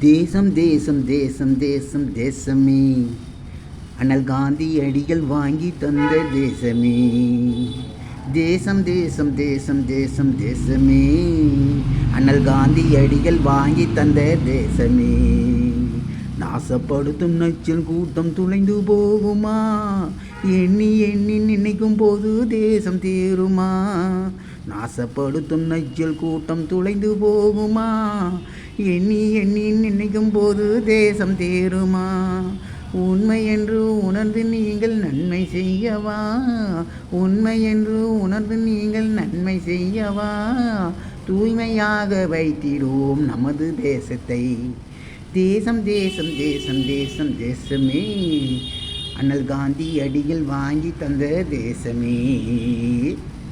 தேசம் தேசம் தேசம் தேசம் தேசமே. அனல் காந்தி அடிகள் வாங்கி தந்த தேசமே. தேசம் தேசம் தேசம் தேசம் தேசமே. அண்ணல் காந்தி அடிகள் வாங்கி தந்த தேசமே. நாசப்படுத்தும் நச்சல் கூட்டம் துளைந்து போகுமா? எண்ணி எண்ணி நினைக்கும் போது தேசம் தீருமா? நாசப்படுத்தும் நச்சல் கூட்டம் துளைந்து போகுமா? எண்ணி எண்ணி நினைக்கும் போது தேசம் தேருமா? உண்மை என்று உணர்ந்து நீங்கள் நன்மை செய்யவா? உண்மை என்று உணர்ந்து நீங்கள் நன்மை செய்யவா? தூய்மையாக வைத்திடுவோம் நமது தேசத்தை. தேசம் தேசம் தேசம் தேசம் தேசமே. அண்ணல் காந்தி அடிகள் வாங்கி தந்த தேசமே.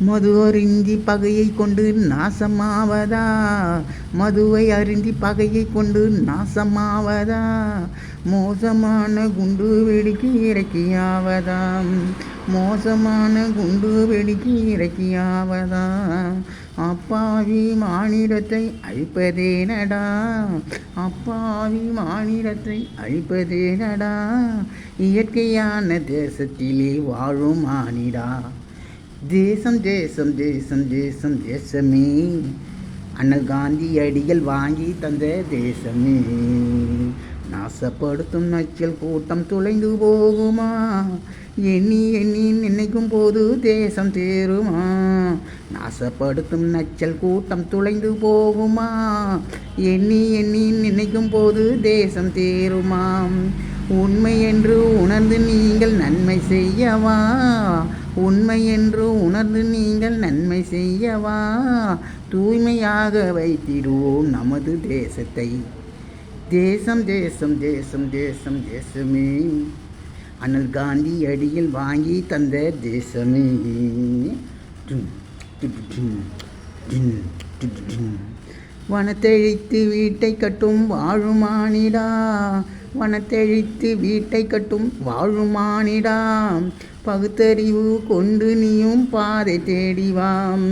மது அருந்தி பகையை கொண்டு நாசமாவதா? மதுவை அருந்தி பகையை கொண்டு நாசமாவதா? மோசமான குண்டு வெடிக்கு இறக்கியாவதாம் மோசமான குண்டு வெடிக்கு இறக்கியாவதா? அப்பாவி மாநிலத்தை அழிப்பதேனடா அப்பாவி மாநிலத்தை அழிப்பதேனடா இயற்கையான தேசத்திலே வாழும் மானிடா? தேசம் தேசம் தேசம் தேசம் தேசமே. அண்ணல் காந்தி அடிகள் வாங்கி தந்த தேசமே. நாசப்படுத்தும் நச்சல் கூட்டம் துளைந்து போகுமா? எண்ணி எண்ணி நினைக்கும் போது தேசம் தேருமா நாசப்படுத்தும் நச்சல் கூட்டம் துளைந்து போகுமா? எண்ணி எண்ணி நினைக்கும் போது தேசம் தேருமாம் உண்மை என்று உணர்ந்து நீங்கள் நன்மை செய்யவா? உண்மை என்று உணர்ந்து நீங்கள் நன்மை செய்யவா? தூய்மையாக வைத்திடுவோம் நமது தேசத்தை. தேசம் தேசம் தேசம் தேசம் தேசமே. அனல் காந்தி அடியில் வாங்கி தந்த தேசமே. டும், டும், டும், டும், டும், வனத்தெழித்து வீட்டை கட்டும் வாழுமானிடா. வனத்தெழித்து வீட்டை கட்டும் வாழுமானிடா. பகுத்தறிவு கொண்டு நீயும் பாதை தேடிவாம்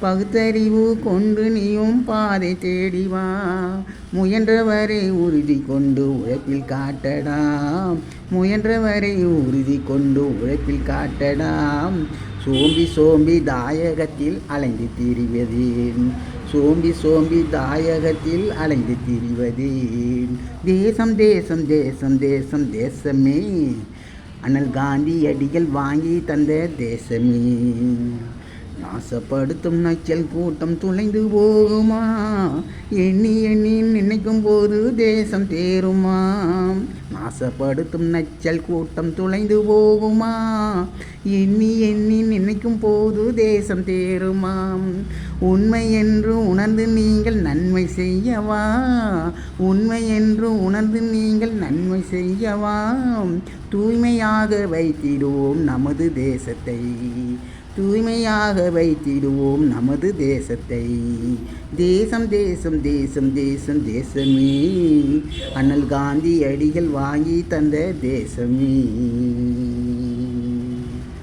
பகுத்தறிவு கொண்டு நீயும் பாதை தேடிவா முயன்றவரை உறுதி கொண்டு உழைப்பில் காட்டடாம் முயன்றவரை உறுதி கொண்டு உழைப்பில் காட்டடாம் சோம்பி சோம்பி தாயகத்தில் அலைந்து திரிவதேன். சோம்பி சோம்பி தாயகத்தில் அலைந்து திரிவதேன். தேசம் தேசம் தேசம் தேசம் தேசமே. அனல் காந்தி அடிகள் வாங்கி தந்த தேசமே. நாசப்படுத்தும் நச்சல் கூட்டம் துளைந்து போகுமா? எண்ணி எண்ணி நினைக்கும் போது தேசம் தேருமா? நாசப்படுத்தும் நச்சல் கூட்டம் துளைந்து போகுமா? எண்ணி எண்ணி நினைக்கும் போது தேசம் தேருமாம் உண்மை என்று உணர்ந்து நீங்கள் நன்மை செய்யவா? உண்மை என்று உணர்ந்து நீங்கள் நன்மை செய்யவா? தூய்மையாக வைத்திடுவோம் நமது தேசத்தை. தூய்மையாக வைத்திடுவோம் நமது தேசத்தை. தேசம் தேசம் தேசம் தேசம் தேசமே. அண்ணல் காந்தி அடிகள் வாங்கி தந்த தேசமே.